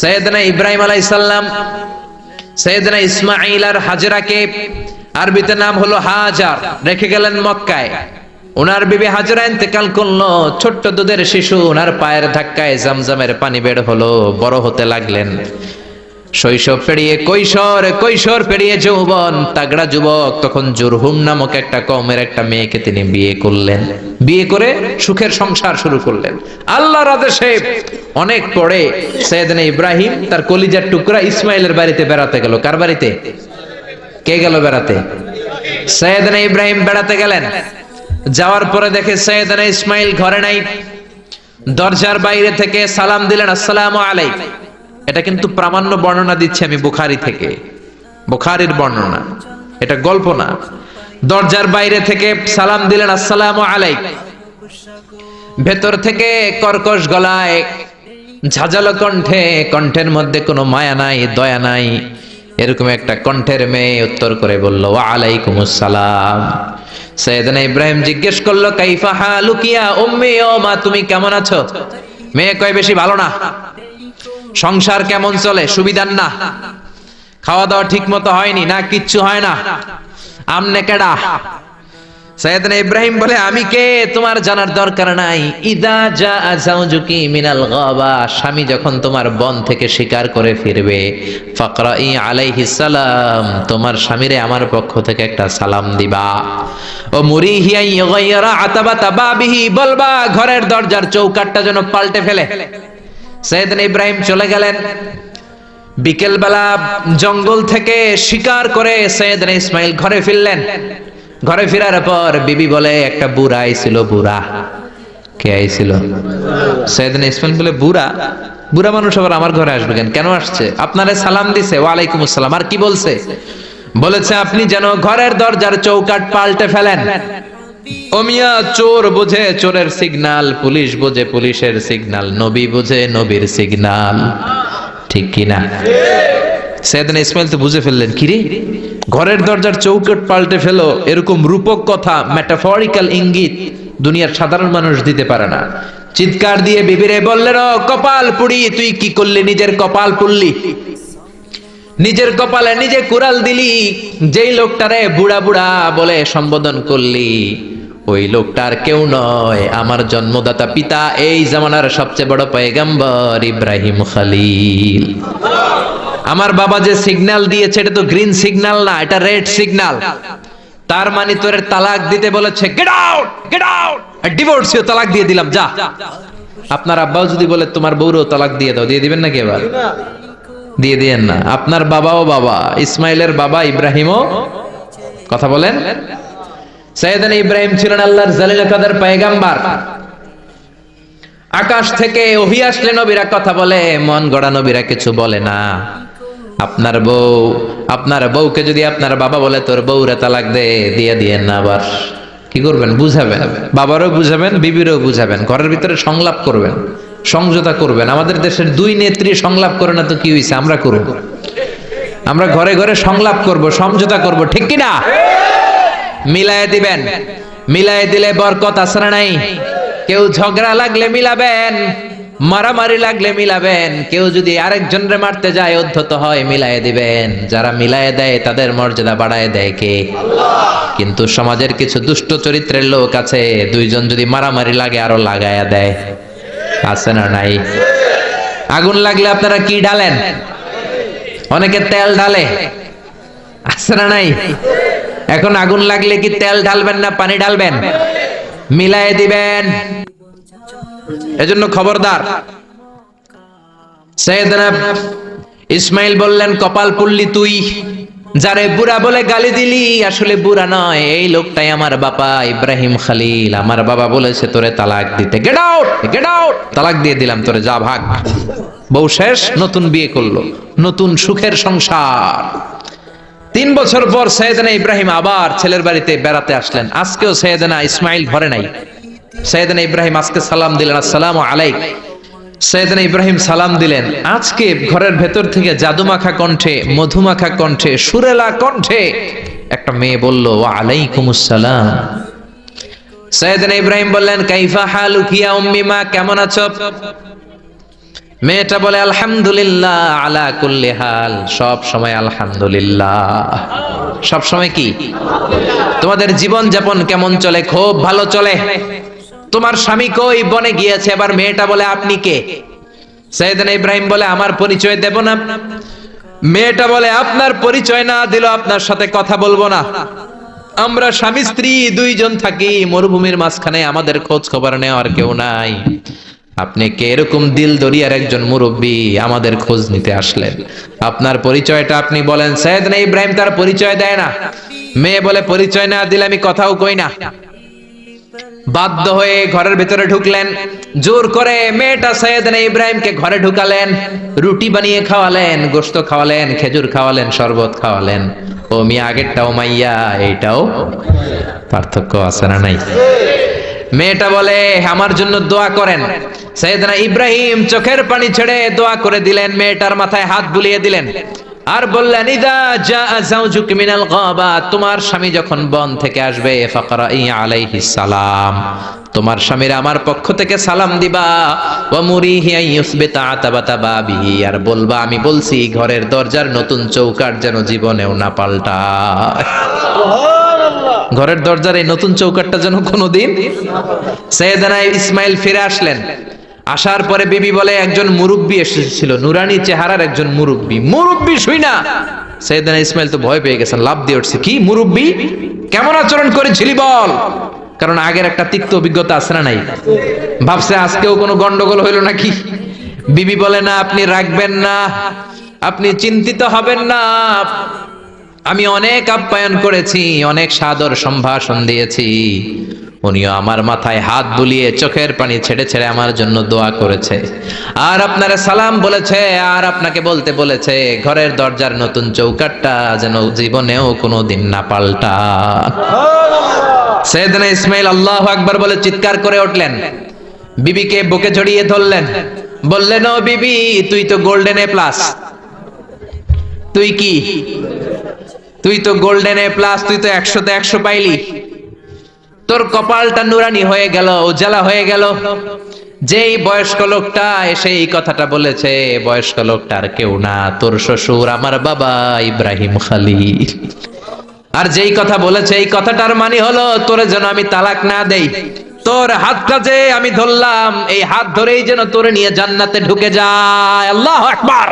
সৈয়দনা ইব্রাহিম আলাইসাল্লাম সৈয়দনা ইসমাইল আর হাজরাকে আরবিতে নাম হলো হাজার, রেখে গেলেন মক্কায়। ওনার বিবি হাজরা ইন্তেকাল করল, ছোট্ট দুধের শিশু ওনার পায়ের ধাক্কায় জামজামের পানি বের হলো, বড় হতে লাগলেন। শৈশব পেরিয়ে কৈশোর কৈশোর পেরিয়ে যৌবন। তাগড়া যুবক, তখন জুরহুম নামক একটা কমের একটা মেয়েকে তিনি বিয়ে করলেন। বিয়ে করে সুখের সংসার শুরু করলেন। আল্লাহর আদেশে অনেক পরে সৈয়দনা ইব্রাহিম তার কলিজার টুকরা ইসমাইলের বাড়িতে বেড়াতে গেল। কার বাড়িতে? কে গেল বেড়াতে? সৈয়দনা ইব্রাহিম বেড়াতে গেলেন। যাওয়ার পরে দেখে সৈয়দনা ইসমাইল ঘরে নাই। দরজার বাইরে থেকে সালাম দিলেন, আসসালামু আলাইকুম। এটা কিন্তু প্রামাণ্য বর্ণনা দিচ্ছি আমি বুখারি থেকে। বুখারির বর্ণনা। এটা গল্প না। দরজার বাইরে থেকে সালাম দিলেন, আসসালামু আলাইকুম ভেতর থেকে কর্কশ গলায় ঝাঁঝালো কণ্ঠে, কণ্ঠের মধ্যে কোনো মায়া নাই, দয়া নাই। এরকম একটা কণ্ঠের মেয়ে উত্তর করে বলল আলাইকুম আসসালাম সৈয়দনা ইব্রাহিম জিজ্ঞেস করল, কাইফা হালুকিয়া উম্মি, ও মা, তুমি কেমন আছো? মেয়ে কয়, বেশি ভালো না। সংসার কেমন চলে? সুবিধার না। খাওয়া দাওয়া ঠিক মতো হয়নি না, কিচ্ছু হয় না। আমনে কেডা? সৈয়দনা ইব্রাহিম বলে, আমি কে? তোমার জানার দরকার নাই। ইদা যা আজাউজুকি মিনাল গাবা। স্বামী যখন তোমার বন থেকে শিকার করে ফিরবে, ফাকরাই আলাইহিস সালাম, তোমার স্বামীরে আমার পক্ষ থেকে একটা সালাম দিবা। ও মুরিহিয়া ইগাইরা আতাবাতা বাবিহি, বলবা, ঘরের দরজার চৌকাটটা যেন পাল্টে ফেলে। সৈয়দনা ইব্রাহিম চলে গেলেন। বিকেলবেলা জঙ্গল থেকে শিকার করে সৈয়দনা ইসমাইল ঘরে ফিরলেন। ঘরে ফেরার পর বিবি বলে, একটা বুড়া আইছিল, বুড়া। কে আইছিল? সৈয়দনা ইসমাইল বলে, বুড়া? বুড়া মানুষ আবার আমার ঘরে আসবে কেন? কেন আসছে? আপনারে সালাম দিছে, ওয়ালাইকুম আসসালাম। আর কি বলছে? বলেছে, আপনি যেন ঘরের দরজার চৌকাট পাল্টে ফেলেন। ওমিয়া চোর বোঝে চোরের সিগনাল পুলিশ বোঝে পুলিশের সিগনাল নবী বোঝে নবীর সিগনাল ঠিক কিনা সৈয়দনা ইসমাইল তো বুঝে ফেললেন কিরে ঘরের দরজার চৌকট পাল্টে ফেলো এরকম রূপক কথা ইঙ্গিত দুনিয়ার সাধারণ মানুষ দিতে পারে না। চিৎকার দিয়ে বিবিরে বললেন "ও, কপাল পুড়ি তুই কি করলি? নিজের কপাল পুড়লি। নিজের কপালে নিজে কুড়াল দিলি। যেই লোকটারে বুড়া বুড়া বলে সম্বোধন করলি। ওই লোকটার কেউ নয়। আমার জন্মদাতা পিতা এই জামানার সবচেয়ে বড় পয়গাম্বর ইব্রাহিম খালিল। আমার বাবা যে সিগন্যাল দিয়েছে, এটা তো গ্রিন সিগন্যাল না, এটা রেড সিগন্যাল তার মানে তোর তালাক দিতে বলেছে গেট আউট গেট আউট ডিভোর্সিও তালাক দিয়ে দিলাম, যা। আপনার আব্বাও যদি বলে, তোমার বউরও তালাক দিয়ে দাও। দিয়ে দিবেন নাকি এবার? দিয়ে দিয়েন না। আপনার বাবাও বাবা, ইসমাইলের বাবা ইব্রাহিমও কথা বলেন? সৈয়দান ইব্রাহিম ছিলেন আল্লাহর জালিল কাদের পায়গাম্বার। আকাশ থেকে ওহি আসলে নবীরা কথা বলে, মন গড়া নবীরা কিছু বলে না। আপনার বউ, আপনার বউকে যদি আপনার বাবা বলে, তোর বউরে তালাক দে, দিয়ে দিয়েন না আবার। কি করবেন? বুঝাবেন? বাবারও বুঝাবেন, বিবিরও বুঝাবেন, ঘরের ভিতরে সংলাপ করবেন, সংযতা করবেন। আমাদের দেশের দুই নেত্রী সংলাপ করে না তো কি হয়েছে আমরা করব। আমরা ঘরে ঘরে সংলাপ করব, সমঝোতা করব, ঠিক কি না মিলায় দিবেন। মিলায় দিলে বরকত আসরা নাই? কেউ ঝগড়া লাগলে মিলাবেন, মারামারি লাগলে মিলাবেন, কেউ যদি আরেকজনরে মারতে যায়, অধ্যত হয় মিলায় দিবেন। যারা মিলায় দেয়, তাদের মর্যাদা বাড়ায় দেয় কে? কিন্তু সমাজের কিছু দুষ্ট চরিত্রের লোক আছে, দুইজন যদি মারামারি লাগে, আরও লাগায়া দেয়। আছে না নাই? আগুন লাগলে আপনারা কি ঢালেন? অনেকে তেল ঢালে। আছে না নাই? এখন আগুন লাগলে কি তেল ঢালবেন না পানি ঢালবেন? মিলায়ে দিবেন। এজন্য খবরদার। ইসমাইল বললেন, কপাল পুল্লি তুই, যারে বুড়া বলে গালি দিলি, আসলে বুড়া নয়। এই লোকটাই আমার বাবা ইব্রাহিম খালিল। আমার বাবা বলেছে, তোরে তালাক দিতে। গেট আউট গেট আউট তালাক দিয়ে দিলাম তোরে, যা ভাগ। বউ শেষ, নতুন বিয়ে করল। নতুন সুখের সংসার। তিন বছর পর সৈয়দনা ইব্রাহিম আবার ছেলের বাড়িতে বেড়াতে আসলেন। আজকেও সৈয়দনা ইসমাইল ঘরে নাই। সৈয়দনা ইব্রাহিম আজকে সালাম দিলেন, আসসালাম আলাইক। সৈয়দনা ইব্রাহিম সালাম দিলেন, আজকে ঘরের ভেতর থেকে জাদুমাখা কণ্ঠে, মধুমাখা কণ্ঠে, সুরেলা কণ্ঠে একটা মেয়ে বলল, ওয়া আলাইকুম আসসালাম সৈয়দনা ইব্রাহিম বললেন, কাইফা হালুকিয়া উম্মি মা, কেমন আছো? মেয়েটা বলে, আলহামদুলিল্লাহ আলা কুল্লি হাল। সব সময় আলহামদুলিল্লাহ। সব সময় কি? তোমাদের জীবন যাপন কেমন চলে? খুব ভালো চলে। তোমার স্বামী কই বনে গিয়েছে? এবার মেয়েটা বলে, আপনি কে? সৈয়দনা ইব্রাহিম বলে, আমার পরিচয় দেব না। মেয়েটা বলে, আপনার পরিচয় না দিল আপনার সাথে কথা বলব না। আমরা স্বামী স্ত্রী দুইজন থাকি। মরুভূমির মাঝখানে আমাদের খোঁজ খবর নেওয়ার কেউ নাই। আপনি কে এরকম দিল দরিয়ার একজন মুরব্বী আমাদের খোঁজ নিতে আসলেন? আপনার পরিচয়টা আপনি বলেন। সৈয়দ না ইব্রাহিম তার পরিচয় দেয় না। মেয়ে বলে পরিচয় না দিলে আমি কথাও কই না। বাধ্য হয়ে ঘরের ভিতরে ঢুকলেন। জোর করে মেয়েটা সৈয়দনা ইব্রাহিমকে ঘরে ঢুকালেন। রুটি বানিয়ে খাওয়ালেন গোস্ত খাওয়ালেন, খেজুর খাওয়ালেন, শরবত খাওয়ালেন। ও মিয়া, আগেরটাও মাইয়া, এইটাও পার্থক্য আছে না নাই? মেয়েটা বলে, আমার জন্য দোয়া করেন। সৈয়দনা ইব্রাহিম চোখের পানি ছেড়ে দোয়া করে দিলেন, মেয়েটার মাথায় হাত বুলিয়ে দিলেন। আর বললেন, ইদা জা জাউজুক মিনাল গাবা, তোমার স্বামী যখন বন থেকে আসবে ফাকরা আলাইহিস সালাম। তোমার স্বামীর আমার পক্ষ থেকে সালাম দিবা আর বলবা, আমি বলছি, ঘরের দরজার নতুন চৌকাট যেন জীবনেও না পাল্টায়। ঘরের দরজার এই নতুন চৌকাটটা যেন কোনোদিন সৈয়দানা ইসমাইল ফিরে আসলেন। আসার পরে বিবি বলে, একজন মুরব্বী এসেছিল, নুরানি চেহারার একজন মুরব্বী। মুরব্বী শুই না! সৈয়দানা ইসমাইল তো ভয় পেয়ে গেছেন লাভ দিয়ে উঠছে, কি মুরব্বী? কেমন আচরণ করেছিলি বল? কারণ আগের একটা তিক্ত অভিজ্ঞতা আছে না নাই? ভাবছে, আজকেও কোনো গন্ডগোল হইল নাকি? বিবি বলে, না, আপনি রাখবেন না, আপনি চিন্তিত হবেন না। আমি অনেক আপ্যায়ন করেছি, অনেক সাদর সম্ভাষণ দিয়েছি। উনিও আমার মাথায় হাত বুলিয়ে চোখের পানি ছেড়ে ছেড়ে আমার জন্য দোয়া করেছে। আর আপনারা সালাম বলেছে, আর আপনাকে বলতে বলেছে, ঘরের দরজার নতুন চৌকাটটা যেন জীবনেও কোনো দিন না পাল্টা। সৈয়দনা ইসমাইল আল্লাহ আকবার বলে চিৎকার করে উঠলেন। বিবিকে বুকে জড়িয়ে ধরলেন। বললেন, ও বিবি, তুই তো গোল্ডেন এ প্লাস তুই কি? তুই তো গোল্ডেন এ প্লাস তুই তো একশোতে একশো পাইলি। তোর কপালটা নুরানি হয়ে গেল উজালা হয়ে গেল। যেই বয়স্ক লোকটা এসে এই কথাটা বলেছে বয়স্ক লোকটার কেউ না, তোর শ্বশুর আমার বাবা ইব্রাহিম খালিল। আর যেই কথা বলেছে, এই কথাটার মানে হলো, তোরে যেন আমি তালাক না দেই, তোর হাতটা যে আমি ধরলাম, এই হাত ধরেই যেন তোরে নিয়ে জান্নাতে ঢুকে যায়। আল্লাহ আকবার।